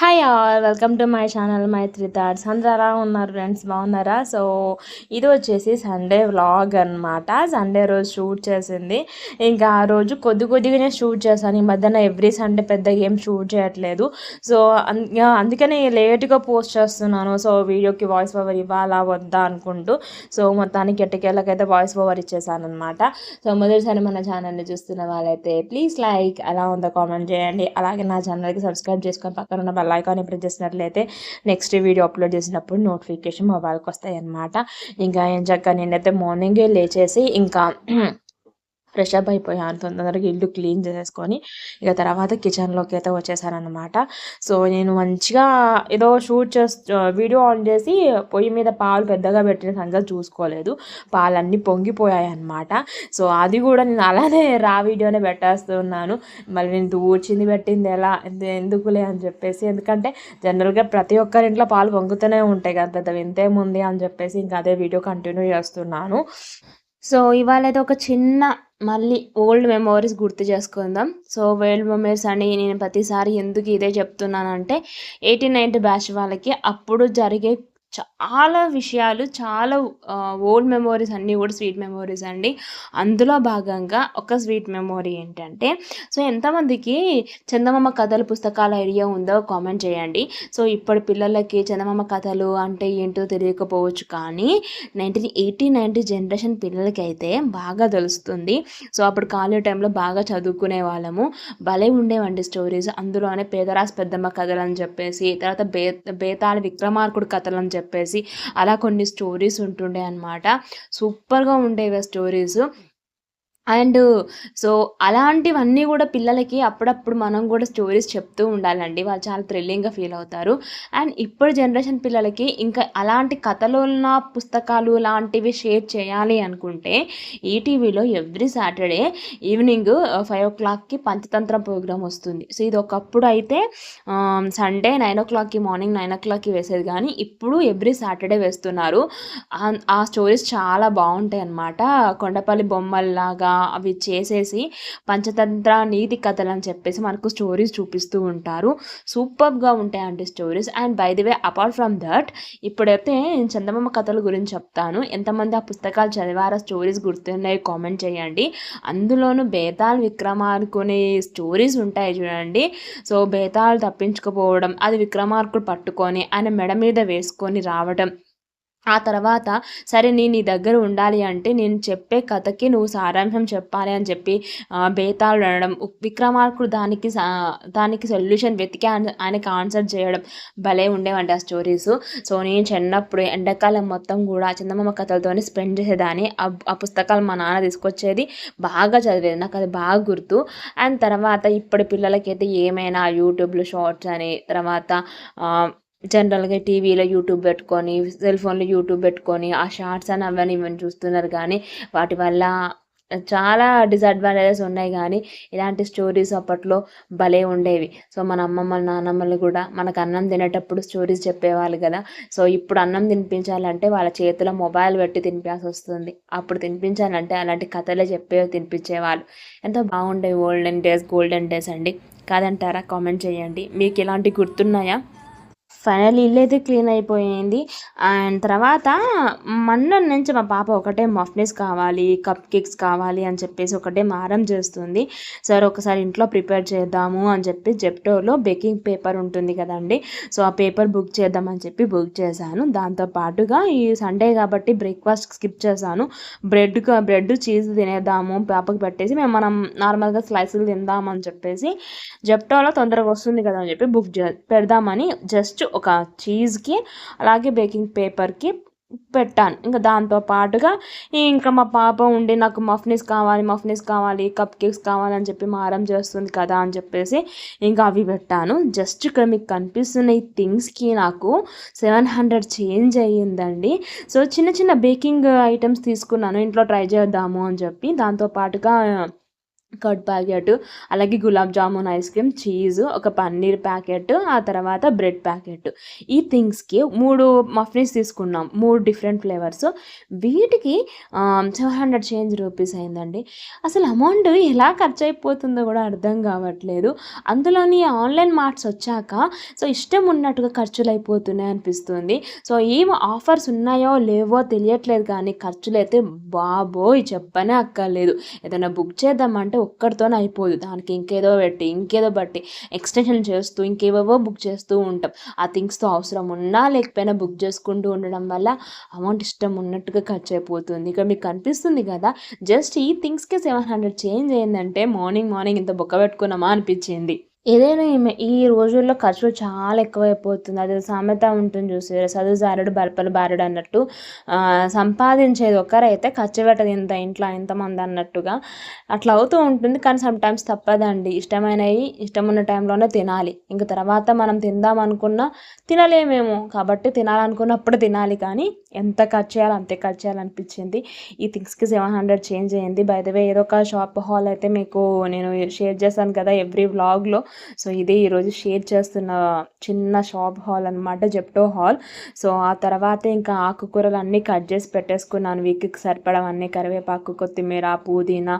Hi all welcome to my channel my three thoughts అందరూ ఎలా ఉన్నారు ఫ్రెండ్స్ బాగున్నారా? సో ఇది వచ్చేసి సండే వ్లాగ్ అనమాట సండే రోజు షూట్ చేసింది. ఇంకా ఆ రోజు కొద్ది కొద్దిగానే షూట్ చేశాను. ఈ మధ్యన ఎవ్రీ సండే పెద్ద ఏం షూట్ చేయట్లేదు. సో అందుకనే లేట్గా పోస్ట్ చేస్తున్నాను. సో వీడియోకి వాయిస్ ఓవర్ ఇవ్వాలా వద్దా అనుకుంటూ. సో మొత్తానికి ఎట్టకేళ్ళకైతే వాయిస్ ఓవర్ ఇచ్చేసాను అనమాట సో మొదటిసారి మన ఛానల్ని చూస్తున్న వాళ్ళైతే ప్లీజ్ లైక్ అలా ఉందో కామెంట్ చేయండి. అలాగే నా ఛానల్కి సబ్స్క్రైబ్ చేసుకొని పక్కన ఉన్న బెల్ అని ప్రెస్ చేసినట్లయితే నెక్స్ట్ వీడియో అప్లోడ్ చేసినప్పుడు నోటిఫికేషన్ మొబైల్కి వస్తాయి అన్నమాట ఇంకా ఏం చక్కగా నేనైతే మార్నింగే లేచేసి ఇంకా ఫ్రెష్ అప్ అయిపోయాను. తొందరగా ఇల్లు క్లీన్ చేసేసుకొని ఇక తర్వాత కిచెన్లోకి అయితే వచ్చేసారనమాట సో నేను మంచిగా ఏదో షూట్ చేస్తూ వీడియో ఆన్ చేసి పొయ్యి మీద పాలు పెద్దగా పెట్టిన సంగతి చూసుకోలేదు. పాలన్నీ పొంగిపోయాయి అనమాట సో అది కూడా నేను అలానే రా వీడియోనే పెట్టేస్తున్నాను. మళ్ళీ నేను దూర్చింది పెట్టింది ఎలా? ఎందుకులే అని చెప్పేసి. ఎందుకంటే జనరల్గా ప్రతి ఒక్కరింట్లో పాలు పొంగుతూనే ఉంటాయి కదా పెద్ద వింతేముంది అని చెప్పేసి ఇంకా అదే వీడియో కంటిన్యూ చేస్తున్నాను. సో ఇవాళ అయితే ఒక చిన్న మళ్ళీ ఓల్డ్ మెమోరీస్ గుర్తు చేసుకుందాం. సో ఓల్డ్ మెమోరీస్ అని నేను ప్రతిసారి ఎందుకు ఇదే చెప్తున్నానంటే ఎయిటీన్ నైన్టీ బ్యాచ్ వాళ్ళకి అప్పుడు జరిగే చాలా విషయాలు చాలా ఓల్డ్ మెమోరీస్ అన్నీ కూడా స్వీట్ మెమోరీస్ అండి. అందులో భాగంగా ఒక స్వీట్ మెమోరీ ఏంటంటే సో ఎంతమందికి చందమామ కథలు పుస్తకాల ఐడియా ఉందో కామెంట్ చేయండి. సో ఇప్పటి పిల్లలకి చందమామ కథలు అంటే ఏంటో తెలియకపోవచ్చు కానీ నైన్టీన్ ఎయిటీ నైన్టీ జనరేషన్ పిల్లలకి అయితే బాగా తెలుస్తుంది. సో అప్పుడు ఖాళీ టైంలో బాగా చదువుకునే వాళ్ళము. భలే ఉండేవండి స్టోరీస్ అందులోనే పేదరాస్ పెద్దమ్మ కథలు అని చెప్పేసి తర్వాత బే బేతాళ విక్రమార్కుడు కథలు అని చెప్పి చెప్పేసి అలా కొన్ని స్టోరీస్ ఉంటుండే అనమాట సూపర్గా ఉండేవి ఆ స్టోరీస్ అండ్ సో అలాంటివన్నీ కూడా పిల్లలకి అప్పుడప్పుడు మనం కూడా స్టోరీస్ చెప్తూ ఉండాలండి. వాళ్ళు చాలా థ్రిల్లింగ్గా ఫీల్ అవుతారు. అండ్ ఇప్పుడు జనరేషన్ పిల్లలకి ఇంకా అలాంటి కథలు ఉన్న పుస్తకాలు లాంటివి షేర్ చేయాలి అనుకుంటే ఈటీవీలో every Saturday evening five o'clock Panchatantram program వస్తుంది. సో ఇది ఒకప్పుడు అయితే సండే నైన్ ఓ క్లాక్కి మార్నింగ్ నైన్ ఓ క్లాక్కి వేసేది కానీ ఇప్పుడు ఎవ్రీ సాటర్డే వేస్తున్నారు. ఆ స్టోరీస్ చాలా బాగుంటాయి అన్నమాట కొండపల్లి బొమ్మల్లాగా అవి చేసేసి పంచతంత్ర నీతి కథలు అని చెప్పేసి మనకు స్టోరీస్ చూపిస్తూ ఉంటారు. సూపర్గా ఉంటాయండి stories and by the way apart from that ఇప్పుడైతే నేను చందమామ కథల గురించి చెప్తాను. ఎంతమంది ఆ పుస్తకాలు చదివారా స్టోరీస్ గుర్తున్నాయి కామెంట్ చేయండి. అందులోనూ బేతాల్ విక్రమార్కుని స్టోరీస్ ఉంటాయి చూడండి. సో బేతాలు తప్పించుకుపోవడం అది విక్రమార్కుడు పట్టుకొని ఆయన మెడ మీద వేసుకొని రావడం ఆ తర్వాత సరే నేను నీ దగ్గర ఉండాలి అంటే నేను చెప్పే కథకి నువ్వు సారాంశం చెప్పాలి అని చెప్పి బేతాళుడు అనడం విక్రమార్కుడు దానికి దానికి సొల్యూషన్ వెతికి ఆయనకి ఆన్సర్ చేయడం భలే ఉండేవండి ఆ స్టోరీస్. సో నేను చిన్నప్పుడు ఎండాకాలం మొత్తం కూడా చందమామ కథలతోనే స్పెండ్ చేసేదాన్ని. ఆ పుస్తకాలు మా నాన్న తీసుకొచ్చేది బాగా చదివేది నాకు అది బాగా గుర్తు. అండ్ తర్వాత ఇప్పటి పిల్లలకైతే ఏమైనా యూట్యూబ్లో షార్ట్స్ అని తర్వాత జనరల్గా టీవీలో యూట్యూబ్ పెట్టుకొని సెల్ ఫోన్లో యూట్యూబ్ పెట్టుకొని ఆ షార్ట్స్ అని అవన్నీ ఇవన్నీ చూస్తున్నారు కానీ వాటి వల్ల చాలా డిసడ్వాంటేజెస్ ఉన్నాయి కానీ ఇలాంటి స్టోరీస్ అప్పట్లో భలే ఉండేవి. సో మన అమ్మమ్మలు నాన్నమ్మలు కూడా మనకు అన్నం తినేటప్పుడు స్టోరీస్ చెప్పేవాళ్ళు కదా. సో ఇప్పుడు అన్నం తినిపించాలంటే వాళ్ళ చేతిలో మొబైల్ పెట్టి తినిపించాల్సి వస్తుంది. అప్పుడు తినిపించాలంటే అలాంటి కథలే చెప్పే తినిపించేవాళ్ళు. ఎంతో బాగుండేవి ఓల్డెన్ డేస్ గోల్డెన్ డేస్ అండి. కాదంటారా? కామెంట్ చేయండి. మీకు ఇలాంటి గుర్తున్నాయా? ఫైనల్ ఇల్లు అయితే క్లీన్ అయిపోయింది. అండ్ తర్వాత మొన్న నుంచి మా పాప ఒకటే మఫ్నెస్ కావాలి కప్ కేక్స్ కావాలి అని చెప్పేసి ఒకటే మారం చేస్తుంది. సరే ఒకసారి ఇంట్లో ప్రిపేర్ చేద్దాము అని చెప్పి జెప్టోలో బేకింగ్ పేపర్ ఉంటుంది కదండి. సో ఆ పేపర్ బుక్ చేద్దామని చెప్పి బుక్ చేశాను. దాంతో పాటుగా ఈ సండే కాబట్టి బ్రేక్ఫాస్ట్ స్కిప్ చేశాను. బ్రెడ్ బ్రెడ్ చీజ్ తినేద్దాము పాపకి పెట్టేసి మేము మనం నార్మల్గా స్లైసులు తిందామని చెప్పేసి జెప్టోలో తొందరగా వస్తుంది కదా అని చెప్పి బుక్ చే పెడదామని జస్ట్ ఒక చీజ్కి అలాగే బేకింగ్ పేపర్కి పెట్టాను. ఇంకా దాంతో పాటుగా ఇంకా మా పాప ఉండి నాకు మఫ్నీస్ కావాలి మఫ్నీస్ కావాలి కప్ కేక్స్ కావాలని చెప్పి మారం చేస్తుంది కదా అని చెప్పేసి ఇంకా అవి పెట్టాను. జస్ట్ ఇక్కడ మీకు కనిపిస్తున్న ఈ థింగ్స్కి నాకు సెవెన్ హండ్రెడ్ చేంజ్ అయ్యిందండి. సో చిన్న చిన్న బేకింగ్ ఐటమ్స్ తీసుకున్నాను. ఇంట్లో ట్రై చేద్దాము అని చెప్పి దాంతో పాటుగా కర్డ్ ప్యాకెట్ అలాగే gulab jamun ice cream cheese ఒక పన్నీర్ ప్యాకెట్ ఆ తర్వాత బ్రెడ్ ప్యాకెట్. ఈ థింగ్స్కి మూడు మఫ్నిన్స్ తీసుకున్నాం మూడు డిఫరెంట్ ఫ్లేవర్స్. వీటికి సెవెన్ హండ్రెడ్ చేంజ్ రూపీస్ అయిందండి. అసలు అమౌంట్ ఎలా ఖర్చు అయిపోతుందో కూడా అర్థం కావట్లేదు. అందులోని ఆన్లైన్ మార్ట్స్ వచ్చాక సో ఇష్టం ఉన్నట్టుగా ఖర్చులు అయిపోతున్నాయి అనిపిస్తుంది. సో ఏం ఆఫర్స్ ఉన్నాయో లేవో తెలియట్లేదు కానీ ఖర్చులు అయితే బాబోయ్ చెప్పనే అక్కర్లేదు. ఏదైనా బుక్ చేద్దామంటే ఒక్కడితోనే అయిపోదు. దానికి ఇంకేదో పెట్టి ఇంకేదో బట్టి ఎక్స్టెన్షన్ చేస్తూ ఇంకేవేవో బుక్ చేస్తూ ఉంటాం. ఆ థింగ్స్తో అవసరం ఉన్నా లేకపోయినా బుక్ చేసుకుంటూ ఉండడం వల్ల అమౌంట్ ఇష్టం ఉన్నట్టుగా ఖర్చు అయిపోతుంది. ఇక్కడ మీకు కనిపిస్తుంది కదా జస్ట్ ఈ థింగ్స్కి సెవెన్ హండ్రెడ్ చేంజ్ అయిందంటే మార్నింగ్ మార్నింగ్ ఇంత బొక్క పెట్టుకున్నామా అనిపించింది. ఏదైనా ఈ రోజుల్లో ఖర్చులు చాలా ఎక్కువైపోతుంది. అది సామెత ఉంటుంది చూసారు చదువు జారుడు బర్పలు బారుడు అన్నట్టు. సంపాదించేది ఒకరైతే ఖర్చు పెట్టదు ఇంత ఇంట్లో ఇంతమంది అన్నట్టుగా. అట్లా అవుతూ ఉంటుంది. కానీ సమ్ టైమ్స్ తప్పదండి. ఇష్టమైనవి ఇష్టం ఉన్న టైంలోనే తినాలి. ఇంక తర్వాత మనం తిందాం అనుకున్నా తినలేమేమో. కాబట్టి తినాలనుకున్నప్పుడు తినాలి. కానీ ఎంత ఖర్చు చేయాలో అంతే ఖర్చు చేయాలనిపించింది. ఈ థింగ్స్కి సెవెన్ హండ్రెడ్ చేంజ్ అయ్యింది బై ద వే ఏదో ఒక షాప్ హాల్ అయితే మీకు నేను షేర్ చేశాను కదా ఎవ్రీ వ్లాగ్లో. సో ఇదే ఈరోజు షేర్ చేస్తున్న చిన్న షాప్ హాల్ అనమాట జెప్టో హాల్. సో ఆ తర్వాత ఇంకా ఆకుకూరలు అన్నీ కట్ చేసి పెట్టేసుకున్నాను. వీక్కి సరిపడం అన్నీ కరివేపాకు కొత్తిమీర పుదీనా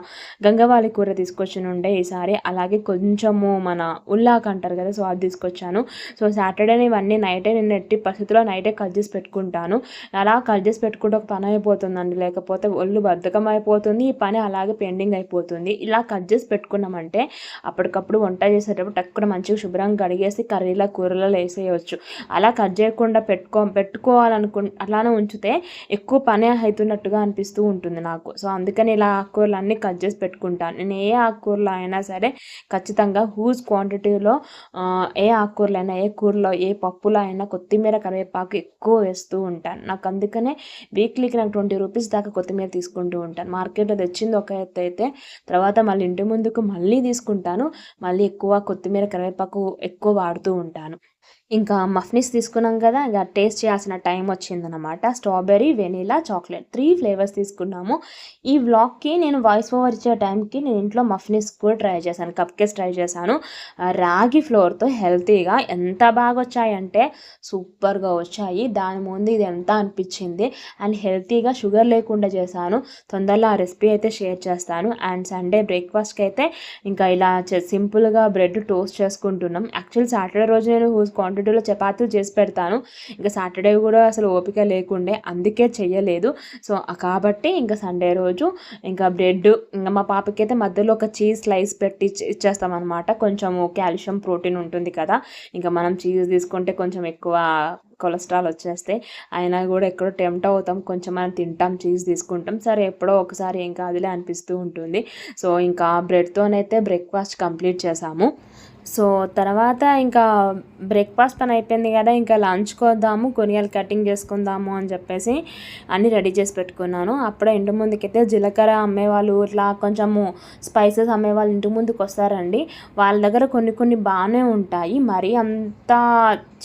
గంగవాలి కూర తీసుకొచ్చిన ఉండే ఈసారి అలాగే కొంచెము మన ఉల్లాక్ అంటారు కదా సో అది తీసుకొచ్చాను. సో సాటర్డే ఇవన్నీ నైటే నేను ఎట్టి పరిస్థితిలో నైటే కట్ చేసి పెట్టుకుంటాను. అలా కట్ చేసి పెట్టుకుంటే ఒక పని అయిపోతుందండి. లేకపోతే ఒళ్ళు బద్ధకం అయిపోతుంది ఈ పని అలాగే పెండింగ్ అయిపోతుంది. ఇలా కట్ చేసి పెట్టుకున్నామంటే అప్పటికప్పుడు వంట చేసేటప్పుడు చేసేటప్పుడు టక్కున మంచిగా శుభ్రంగా కడిగేసి కర్రీలో కూరలో వేసేయవచ్చు అలా కట్ చేయకుండా పెట్టుకో పెట్టుకోవాలనుకు అలానే ఉంచితే ఎక్కువ పని అవుతున్నట్టుగా అనిపిస్తూ ఉంటుంది నాకు. సో అందుకని ఇలా ఆకుకూరలు అన్నీ కట్ చేసి పెట్టుకుంటాను నేను ఏ ఆకుకూరలు అయినా సరే ఖచ్చితంగా హూజ్ క్వాంటిటీలో ఏ ఆకుకూరలు ఏ కూరలో ఏ పప్పులో అయినా కొత్తిమీర కరివేపాకు ఎక్కువ వేస్తూ ఉంటాను. నాకు అందుకనే వీక్లీకి నాకు ట్వంటీ రూపీస్ దాకా కొత్తిమీర తీసుకుంటూ ఉంటాను. మార్కెట్లో తెచ్చింది ఒక ఎత్తు అయితే తర్వాత మళ్ళీ ఇంటి ముందుకు మళ్ళీ తీసుకుంటాను. మళ్ళీ ఎక్కువ కొత్తిమీర కరివేపాకు ఎక్కువ వాడుతూ ఉంటాను. ఇంకా మఫ్నిస్ తీసుకున్నాం కదా ఇంకా టేస్ట్ చేయాల్సిన టైం వచ్చిందనమాట strawberry vanilla chocolate three flavours తీసుకున్నాము. ఈ వ్లాగ్కి నేను వాయిస్ ఓవర్ ఇచ్చే టైంకి నేను ఇంట్లో మఫ్నిస్ కూడా ట్రై చేశాను కప్ కేక్స్ ట్రై చేశాను రాగి ఫ్లోర్తో హెల్తీగా ఎంత బాగా వచ్చాయంటే సూపర్గా వచ్చాయి. దాని ముందు ఇది ఎంత అనిపించింది అండ్ హెల్తీగా షుగర్ లేకుండా చేశాను. తొందరలో ఆ రెసిపీ అయితే షేర్ చేస్తాను. అండ్ సండే బ్రేక్ఫాస్ట్కి అయితే ఇంకా ఇలా సింపుల్గా బ్రెడ్ టోస్ట్ చేసుకుంటున్నాం. యాక్చువల్ సాటర్డే రోజు నేను క్వాంటిటీలో చపాతీలు చేసి పెడతాను. ఇంకా సాటర్డే కూడా అసలు ఓపిక లేకుండే అందుకే చేయలేదు సో కాబట్టి ఇంకా సండే రోజు ఇంకా బ్రెడ్ ఇంకా మా పాపకైతే మధ్యలో ఒక చీజ్ స్లైస్ పెట్టి ఇచ్చేస్తాం అనమాట కొంచెము కాల్షియం ప్రోటీన్ ఉంటుంది కదా. ఇంకా మనం చీజ్ తీసుకుంటే కొంచెం ఎక్కువ కొలెస్ట్రాల్ వచ్చేస్తే అయినా కూడా ఎక్కడో టెంప్ట్ అవుతాం కొంచెం మనం తింటాం చీజ్ తీసుకుంటాం. సరే ఎప్పుడో ఒకసారి ఏం కాదులే అనిపిస్తూ ఉంటుంది. సో ఇంకా బ్రెడ్తోనైతే బ్రేక్ఫాస్ట్ కంప్లీట్ చేసాము. సో తర్వాత ఇంకా బ్రేక్ఫాస్ట్ పని అయిపోయింది కదా ఇంకా లంచ్ కొద్దాము కొనియాలు కటింగ్ చేసుకుందాము అని చెప్పేసి అన్నీ రెడీ చేసి పెట్టుకున్నాను. అప్పుడే ఇంటి ముందుకైతే జీలకర్ర అమ్మేవాళ్ళు ఇట్లా కొంచెము స్పైసెస్ అమ్మేవాళ్ళు ఇంటి ముందుకు వస్తారండి. వాళ్ళ దగ్గర కొన్ని కొన్ని బాగానే ఉంటాయి మరి అంత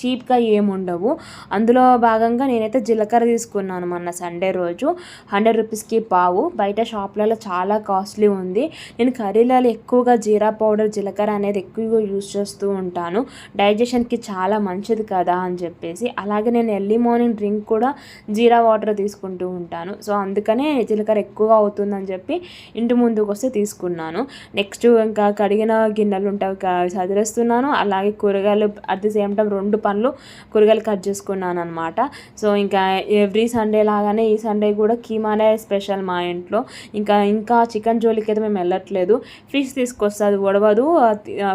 చీప్గా ఏముండవు అందులో భాగంగా నేనైతే జీలకర్ర తీసుకున్నాను మొన్న సండే రోజు. హండ్రెడ్ రూపీస్కి పావు. బయట షాప్లలో చాలా కాస్ట్లీ ఉంది. నేను కర్రీలలో ఎక్కువగా జీరా పౌడర్ జీలకర్ర అనేది ఎక్కువగా యూస్ చేస్తూ ఉంటాను. డైజెషన్కి చాలా మంచిది కదా అని చెప్పేసి. అలాగే నేను ఎర్లీ మార్నింగ్ డ్రింక్ కూడా జీరా వాటర్ తీసుకుంటూ ఉంటాను. సో అందుకనే జీలకర్ర ఎక్కువగా అవుతుందని చెప్పి ఇంటి ముందుకు వస్తే తీసుకున్నాను. నెక్స్ట్ ఇంకా కడిగిన గిన్నెలు ఉంటాయి చదిరేస్తున్నాను అలాగే కూరగాయలు అట్ ది సేమ్ టైం రెండు పనులు కూరగాయలు కట్ చేసుకున్నాను అనమాట సో ఇంకా ఎవ్రీ సండే లాగానే ఈ సండే కూడా కీమానే స్పెషల్ మా ఇంట్లో. ఇంకా ఇంకా చికెన్ జోలికి అయితే మేము వెళ్ళట్లేదు. ఫిష్ తీసుకొస్తుంది ఉడవదు.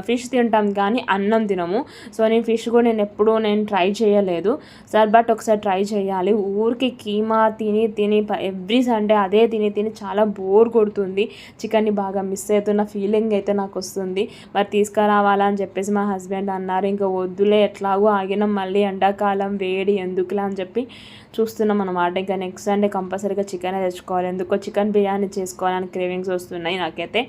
ఫిష్ తిన తింటాం కానీ అన్నం తినము. సో నేను ఫిష్ కూడా నేను ఎప్పుడూ నేను ట్రై చేయలేదు. సార్ బట్ ఒకసారి ట్రై చేయాలి. ఊరికి కీమా తిని తిని ఎవ్రీ సండే అదే తిని తిని చాలా బోర్ కొడుతుంది. చికెన్ని బాగా మిస్ అవుతున్న ఫీలింగ్ అయితే నాకు వస్తుంది. మరి తీసుకురావాలని చెప్పేసి మా హస్బెండ్ అన్నారు. ఇంకా వద్దులే ఎట్లాగో ఆగినాం మళ్ళీ ఎండాకాలం వేడి ఎందుకులే అని చెప్పి చూస్తున్నాం అనమాట ఇంకా నెక్స్ట్ సండే కంపల్సరీగా చికెన్ తెచ్చుకోవాలి. ఎందుకో చికెన్ బిర్యానీ చేసుకోవాలని క్రేవింగ్స్ వస్తున్నాయి నాకైతే.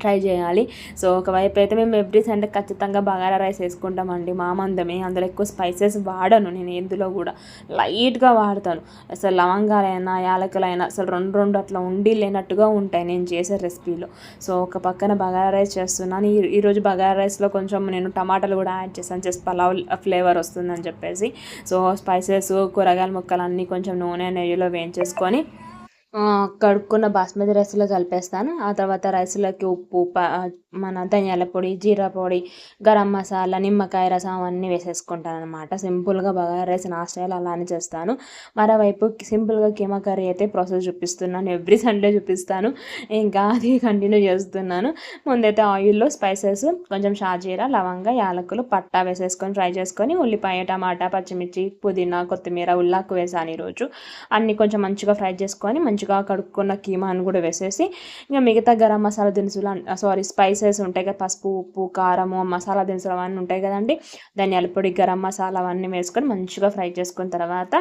ట్రై చేయాలి. సో ఒకవైపు అయితే మేము ఎవ్రీ సండే ఖచ్చితంగా బగారా రైస్ వేసుకుంటామండి. మా మందమే. అందులో ఎక్కువ స్పైసెస్ వాడను నేను ఎందులో కూడా. లైట్గా వాడతాను. అసలు లవంగాలైనా యాలకులైనా అసలు రెండు రెండు అట్లా ఉండి లేనట్టుగా ఉంటాయి నేను చేసే రెసిపీలో. సో ఒక పక్కన బగారా రైస్ చేస్తున్నాను. ఈ ఈరోజు బగారా రైస్లో కొంచెం నేను టమాటాలు కూడా యాడ్ చేస్తాను జస్ట్ పలావ్ ఫ్లేవర్ వస్తుందని చెప్పేసి. సో స్పైసెస్ కూరగాయల ముక్కలు అన్నీ కొంచెం నూనె నెయ్యిలో వేయించేసుకొని కడుక్కున్న బాస్మతి రైస్లో కలిపేస్తాను. ఆ తర్వాత రైస్లోకి ఉప్పు ప మన ధనియాల పొడి జీరా పొడి గరం మసాలా నిమ్మకాయ రసం అవన్నీ వేసేసుకుంటాను అనమాట సింపుల్గా బగారా రైస్ నా స్టైల్ అలానే చేస్తాను. మరోవైపు సింపుల్గా కీమా కర్రీ అయితే ప్రాసెస్ చూపిస్తున్నాను. ఎవ్రీ సండే చూపిస్తాను. ఇంకా అది కంటిన్యూ చేస్తున్నాను. ముందైతే ఆయిల్లో స్పైసెస్ కొంచెం షాజీరా లవంగ యాలకులు పట్టా వేసేసుకొని ఫ్రై చేసుకొని ఉల్లిపాయ టమాటా పచ్చిమిర్చి పుదీనా కొత్తిమీర ఉల్లాకు వేసాను ఈరోజు. అన్నీ కొంచెం మంచిగా ఫ్రై చేసుకొని మంచిగా కడుక్కున్న కీమాను కూడా వేసేసి ఇంకా మిగతా గరం మసాలా దినుసులు సారీ స్పైస్ స్పైసెస్ ఉంటాయి కదా పసుపు ఉప్పు కారము మసాలా దినుసులు అవన్నీ ఉంటాయి కదండి. ధనియాల పొడి గరం మసాలా అవన్నీ వేసుకొని మంచిగా ఫ్రై చేసుకున్న తర్వాత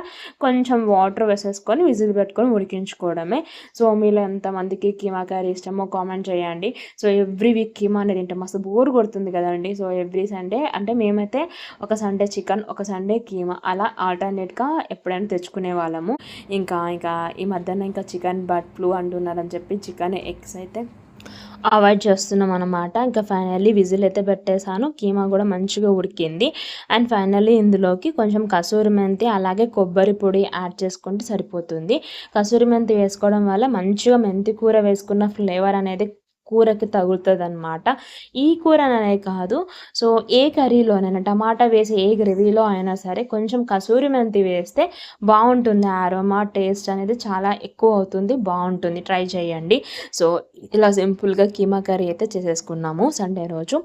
కొంచెం వాటర్ వేసేసుకొని విజిల్ పెట్టుకొని ఉడికించుకోవడమే. సో మీలో ఎంతమందికి కీమా కర్రీ ఇష్టమో కామెంట్ చేయండి. సో ఎవ్రీ వీక్ కీమా అనేది తింటే మస్తు బోర్ కొడుతుంది కదండి. సో ఎవ్రీ సండే అంటే మేమైతే ఒక సండే చికెన్ ఒక సండే కీమా అలా ఆల్టర్నేట్గా ఎప్పుడైనా తెచ్చుకునే వాళ్ళము. ఇంకా ఇంకా ఈ మధ్యన ఇంకా చికెన్ బర్డ్ ఫ్లూ అంటున్నారని చెప్పి చికెన్ ఎగ్స్ అయితే అవాయిడ్ చేస్తున్నాం అనమాట ఇంకా ఫైనల్లీ విజిల్ అయితే పెట్టేశాను. కీమా కూడా మంచిగా ఉడికింది. అండ్ ఫైనల్లీ ఇందులోకి కొంచెం కసూరి మెంతి అలాగే కొబ్బరి పొడి యాడ్ చేసుకుంటే సరిపోతుంది. కసూరి మెంతి వేసుకోవడం వల్ల మంచిగా మెంతి కూర వేసుకున్న ఫ్లేవర్ అనేది కూరకి తగులుతుంది అనమాట ఈ కూర అనే కాదు. సో ఏ కర్రీలోనైనా టమాటా వేసి ఏ గ్రేవీలో అయినా సరే కొంచెం కసూరి మెంతి వేస్తే బాగుంటుంది. ఆరోమా టేస్ట్ అనేది చాలా ఎక్కువ అవుతుంది. బాగుంటుంది. ట్రై చేయండి. సో ఇలా సింపుల్గా కీమా కర్రీ అయితే చేసేసుకున్నాము సండే రోజు.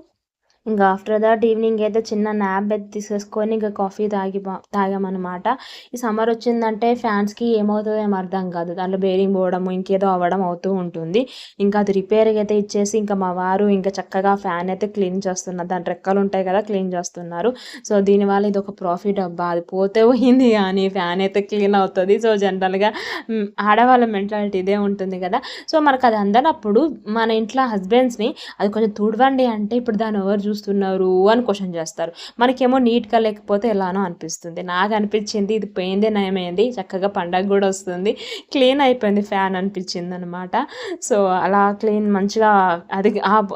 ఇంకా ఆఫ్టర్ దట్ ఈవినింగ్ అయితే చిన్న న్యాప్ అయితే తీసేసుకొని ఇంకా కాఫీ తాగి తాగామన్నమాట. ఈ సమ్మర్ వచ్చిందంటే ఫ్యాన్స్కి ఏమవుతుందో ఏం అర్థం కాదు. దాంట్లో బేరింగ్ పోవడము ఇంకేదో అవ్వడం అవుతూ ఉంటుంది. ఇంకా అది రిపేర్కి అయితే ఇచ్చేసి ఇంకా మా వారు ఇంకా చక్కగా ఫ్యాన్ అయితే క్లీన్ చేస్తున్నారు. దాని రెక్కలు ఉంటాయి కదా క్లీన్ చేస్తున్నారు. సో దీనివల్ల ఇది ఒక ప్రాఫిట్ అబ్బా. అది పోతే పోయింది కానీ ఫ్యాన్ అయితే క్లీన్ అవుతుంది. సో జనరల్గా ఆడవాళ్ళ మెంటాలిటీ ఇదే ఉంటుంది కదా. సో మనకు అది అందనప్పుడు మన ఇంట్లో హస్బెండ్స్ని అది కొంచెం తుడవండి అంటే ఇప్పుడు దాని ఎవరు చూస్తున్నారు అని క్వశ్చన్ చేస్తారు. మనకేమో నీట్గా లేకపోతే ఎలానో అనిపిస్తుంది. నాకు అనిపించింది ఇది పోయిందే నయమైంది చక్కగా పండగ కూడా వస్తుంది. క్లీన్ అయిపోయింది ఫ్యాన్ అనిపించింది అనమాట సో అలా క్లీన్ మంచిగా అది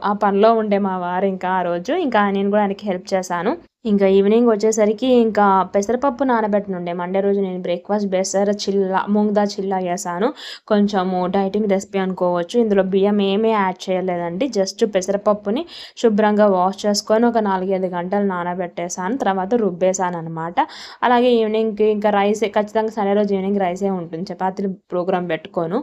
ఆ పనిలో ఉండే మా వారు ఇంకా ఆ రోజు ఇంకా నేను కూడా ఆయనకి హెల్ప్ చేశాను. ఇంకా ఈవినింగ్ వచ్చేసరికి ఇంకా పెసరపప్పు నానబెట్టనుండే. మండే రోజు నేను బ్రేక్ఫాస్ట్ బెసర చిల్లా మూంగ్దా చిల్లా చేశాను. కొంచెము డైటింగ్ రెసిపీ అనుకోవచ్చు. ఇందులో బియ్యం ఏమీ యాడ్ చేయలేదండి. జస్ట్ పెసరపప్పుని శుభ్రంగా వాష్ చేసుకొని ఒక నాలుగైదు గంటలు నానబెట్టేసాను తర్వాత రుబ్బేసాను అనమాట అలాగే ఈవినింగ్కి ఇంకా రైస్ ఖచ్చితంగా సండే రోజు ఈవినింగ్ రైసే ఉంటుంది. చపాతీలు ప్రోగ్రామ్ పెట్టుకోను.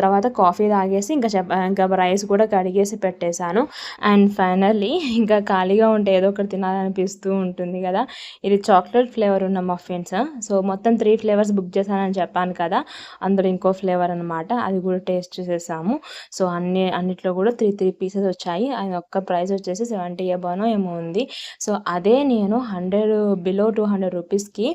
తర్వాత కాఫీ తాగేసి ఇంకా ఇంకా రైస్ కూడా కడిగేసి పెట్టేశాను. అండ్ ఫైనల్లీ ఇంకా ఖాళీగా ఉంటే ఏదో ఒకటి తినాలనిపిస్తుంది. వస్తూ ఉంటుంది కదా. ఇది చాక్లెట్ ఫ్లేవర్ ఉన్న మఫిన్స్. సో మొత్తం త్రీ ఫ్లేవర్స్ బుక్ చేశానని చెప్పాను కదా. అందులో ఇంకో ఫ్లేవర్ అనమాట అది కూడా టేస్ట్ చేసేసాము. సో అన్ని అన్నిట్లో కూడా త్రీ త్రీ పీసెస్ వచ్చాయి. అది ఒక్క ప్రైస్ వచ్చేసి సెవెంటీ ఎబోనో ఏమో ఉంది. సో అదే నేను హండ్రెడ్ బిలో టూ హండ్రెడ్ రూపీస్కి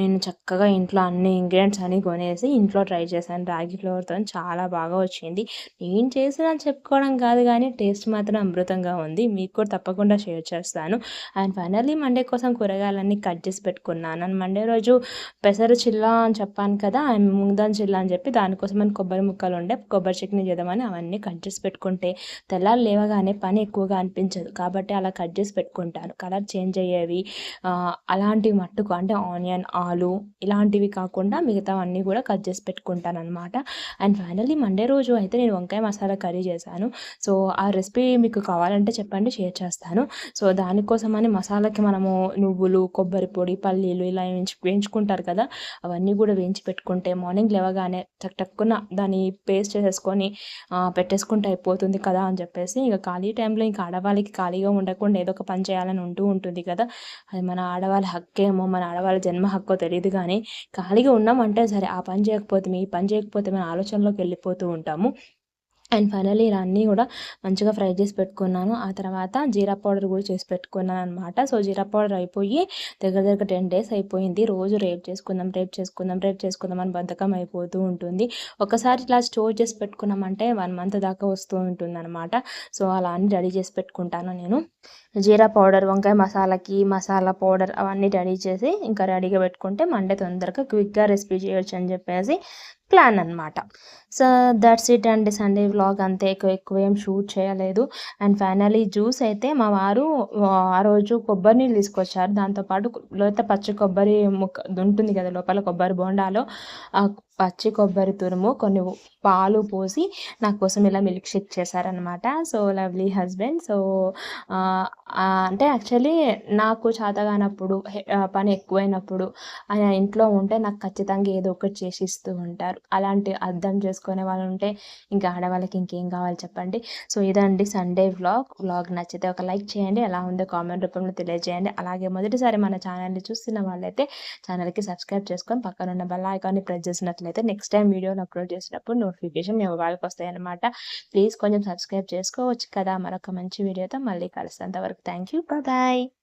నేను చక్కగా ఇంట్లో అన్ని ఇంగ్రీడియంట్స్ అన్ని కొనేసి ఇంట్లో ట్రై చేశాను. రాగి ఫ్లేవర్తో చాలా బాగా వచ్చింది. నేను చేసిన చెప్పుకోవడం కాదు కానీ టేస్ట్ మాత్రం అమృతంగా ఉంది. మీకు కూడా తప్పకుండా షేర్ చేస్తాను. అండ్ ఫైనల్లీ మండే కోసం కూరగాయలన్నీ కట్ చేసి పెట్టుకున్నాను. నేను మండే రోజు పెసర చిల్లా అని చెప్పాను కదా ముంగదాన్ చిల్లా అని చెప్పి దానికోసం అని కొబ్బరి ముక్కలు ఉండే కొబ్బరి చట్నీ చేద్దామని అవన్నీ కట్ చేసి పెట్టుకుంటే తెల్లారు లేవగానే పని ఎక్కువగా అనిపించదు. కాబట్టి అలా కట్ చేసి పెట్టుకుంటాను. కలర్ చేంజ్ అయ్యేవి అలాంటివి మట్టుకు అంటే ఆనియన్ ఆలు ఇలాంటివి కాకుండా మిగతావన్నీ కూడా కట్ చేసి పెట్టుకుంటాను అనమాట అండ్ ఫైనల్లీ మండే రోజు అయితే నేను వంకాయ మసాలా కర్రీ చేశాను. సో ఆ రెసిపీ మీకు కావాలంటే చెప్పండి షేర్ చేస్తాను. సో దానికోసం అని మసాలా మసాలాకి మనము నువ్వులు కొబ్బరి పొడి పల్లీలు ఇలా వేయించు వేయించుకుంటారు కదా అవన్నీ కూడా వేయించి పెట్టుకుంటే మార్నింగ్ లేవగానే టక్ టక్కున దాన్ని పేస్ట్ చేసేసుకొని పెట్టేసుకుంటే అయిపోతుంది కదా అని చెప్పేసి ఇక ఖాళీ టైంలో ఇంకా ఆడవాళ్ళకి ఖాళీగా ఉండకుండా ఏదో ఒక పని చేయాలని ఉంటూ ఉంటుంది కదా. అది మన ఆడవాళ్ళ హక్కేమో మన ఆడవాళ్ళ జన్మ హక్కో తెలియదు కానీ ఖాళీగా ఉన్నామంటే సరే ఆ పని చేయకపోతే ఈ పని చేయకపోతే మన ఆలోచనలోకి వెళ్ళిపోతూ ఉంటాము. అండ్ ఫైనల్లీ ఇలా అన్నీ కూడా మంచిగా ఫ్రై చేసి పెట్టుకున్నాను. ఆ తర్వాత జీరా పౌడర్ కూడా చేసి పెట్టుకున్నాను అనమాట సో జీరా పౌడర్ అయిపోయి దగ్గర దగ్గర టెన్ డేస్ అయిపోయింది. రోజు రేపు చేసుకుందాం రేపు చేసుకుందాం రేపు చేసుకుందాం అని బద్ధకం అయిపోతూ ఉంటుంది. ఒకసారి ఇలా స్టోర్ చేసి పెట్టుకున్నామంటే వన్ మంత్ దాకా వస్తూ ఉంటుంది అనమాట సో అలా అన్ని రెడీ చేసి పెట్టుకుంటాను నేను. జీరా పౌడర్ వంకాయ మసాలాకి మసాలా పౌడర్ అవన్నీ రెడీ చేసి ఇంకా రెడీగా పెట్టుకుంటే మండే తొందరగా క్విక్గా రెసిపీ చేయొచ్చు అని చెప్పేసి ప్లాన్ అనమాట సో దట్స్ ఇట్ అండి సండే వ్లాగ్ అంతే. ఎక్కువ ఎక్కువ ఏం షూట్ చేయలేదు. అండ్ ఫైనలీ జ్యూస్ అయితే మా వారు ఆ రోజు కొబ్బరి నీళ్ళు తీసుకొచ్చారు. దాంతోపాటు లేత పచ్చి కొబ్బరి ముక్క ఉంటుంది కదా లోపల కొబ్బరి బోండాలో. పచ్చి కొబ్బరి తురుము కొన్ని పాలు పోసి నా కోసం ఇలా మిల్క్ షేక్ చేశారనమాట సో లవ్లీ హస్బెండ్ సో అంటే యాక్చువల్లీ నాకు చేతగానప్పుడు పని ఎక్కువైనప్పుడు ఆయన ఇంట్లో ఉంటే నాకు ఖచ్చితంగా ఏదో ఒకటి చేసి ఇస్తూ ఉంటారు. అలాంటి అర్థం చేసుకునే వాళ్ళు ఉంటే ఇంకా ఆడవాళ్ళకి ఇంకేం కావాలి చెప్పండి. సో ఇదండి సండే వ్లాగ్ వ్లాగ్ నచ్చితే ఒక లైక్ చేయండి. ఎలా ఉందో కామెంట్ రూపంలో తెలియజేయండి. అలాగే మొదటిసారి మన ఛానల్ని చూస్తున్న వాళ్ళైతే ఛానల్కి సబ్స్క్రైబ్ చేసుకొని పక్కన ఉన్న బెల్ ఐకాన్ని ప్రెస్ చేసినట్లయితే అయితే నెక్స్ట్ టైం వీడియోని అప్లోడ్ చేసినప్పుడు నోటిఫికేషన్ మీ వాళ్ళకి వస్తాయి అనమాట ప్లీజ్ కొంచెం సబ్స్క్రైబ్ చేసుకోవచ్చు కదా. మరొక మంచి వీడియోతో మళ్ళీ కలుస్తాను అంతవరకు థ్యాంక్ యూ బాయ్